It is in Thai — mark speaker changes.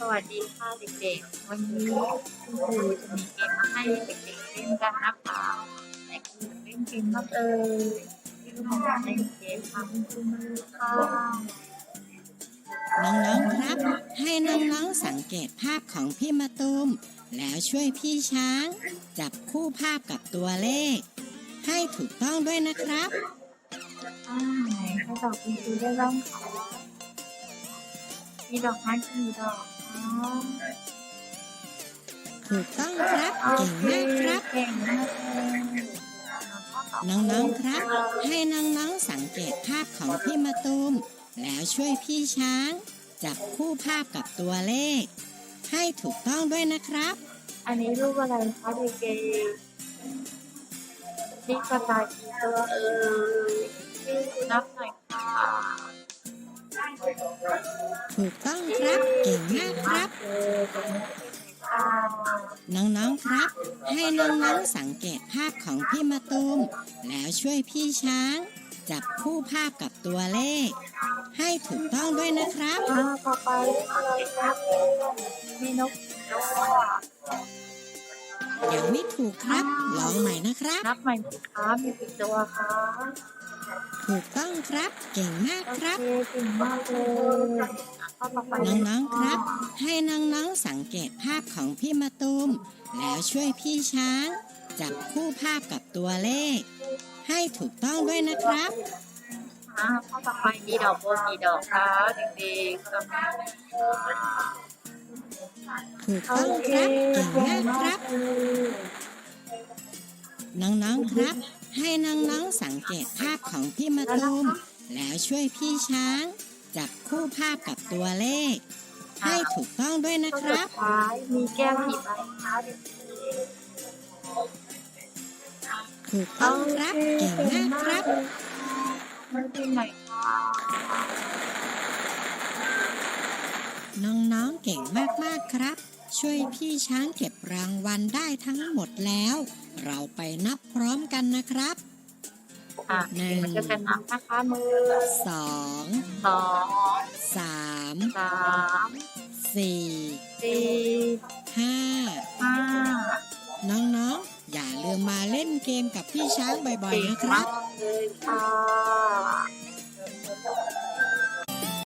Speaker 1: สวัสดีค่ะเด็กๆ วันนี้คุณครูจะมีเกมมาให้เด็กๆเล่นกันนะคะในกลุ่มเล่นเกมก็เอ่ยที่ทำการเล่นเกมทำคุณครูมาดูค่ะ
Speaker 2: น้องๆครับ ให้น้องๆสังเกตภาพของพี่มาตูม แล้วช่วยพี่ช้าง จับคู่ภาพกับตัวเลข ให้ถูกต้องด้วยนะครับ
Speaker 1: อ่าไหนให้ดอกคุณครูได้บ้างคะมีดอกไม้กี่ดอกอ๋อ
Speaker 2: ถูกต้องครับเก่งมากครับ น้องๆครับ ให้น้องๆสังเกตภาพของพี่มาตูม แล้วช่วยพี่ช้าง จับคู่ภาพกับตัวเลข ให้ถูกต้องด้วยนะครับ
Speaker 1: อันนี้รูปอะไรคะเด็กๆนี่กระต่ายตัวเอ่นับหน่อย
Speaker 2: ถูกต้องครับ เก่งมากครับ
Speaker 1: เออตรงนี้ค่ะ
Speaker 2: น้อง ๆ ครับ ให้น้องๆสังเกตภาพของพี่มาตูม แล้วช่วยพี่ช้าง จับคู่ภาพกับตัวเลข ให้ถูกต้องด้วยนะครับ
Speaker 1: อ่าต่อไปอะไรครับมีนกตัว
Speaker 2: ยังไม่ถูกครับลองใหม่นะครับ
Speaker 1: นับใหม่สิคะมีกี่ตัวคะ
Speaker 2: ถูกต้องครับ เก่งมาก
Speaker 1: โอ
Speaker 2: ค
Speaker 1: เครับเก่งมากเลยข้อต่อไป
Speaker 2: น้องๆครับ ให้น้องๆสังเกตภาพของพี่มาตูม แล้วช่วยพี่ช้าง จับคู่ภาพกับตัวเลข ให้ถูกต้องด้วยนะครับ
Speaker 1: อ่าข้อต่อไปมีดอกบัวกี่ดอกคะเด็กๆจำได้ไหม
Speaker 2: ถูกต้องครับเก่งมากครับ
Speaker 1: เออ
Speaker 2: น้องๆครับ ให้น้องๆสังเกตภาพของพี่มาตูมแล้วช่วยพี่ช้าง จับคู่ภาพกับตัวเลข ให้ถูกต้องด้วยนะ
Speaker 1: ข้อ
Speaker 2: ค
Speaker 1: สุ
Speaker 2: รั
Speaker 1: ด
Speaker 2: บ
Speaker 1: ท้ายมีแก้วกี่ใบคะเด็ก
Speaker 2: ถูก
Speaker 1: ๆ
Speaker 2: ต้องครับเก่งมากครับ
Speaker 1: มาดูหน่อยค่ะ
Speaker 2: น้องๆเก่งมากๆครับ ช่วยพี่ช้างเก็บรางวัลได้ทั้งหมดแล้ว เราไปนับพร้อมกันนะครับ
Speaker 1: อะ
Speaker 2: หนึ่ง
Speaker 1: มันก็จะนับนะคะมือ
Speaker 2: สอง
Speaker 1: สอง
Speaker 2: สาม
Speaker 1: สาม
Speaker 2: สี่
Speaker 1: สี่
Speaker 2: ห้า
Speaker 1: ห้า
Speaker 2: น้องๆ อย่าลืมมาเล่นเกมกับพี่ช้างบ่อยๆนะครับ
Speaker 1: เลยค่ะ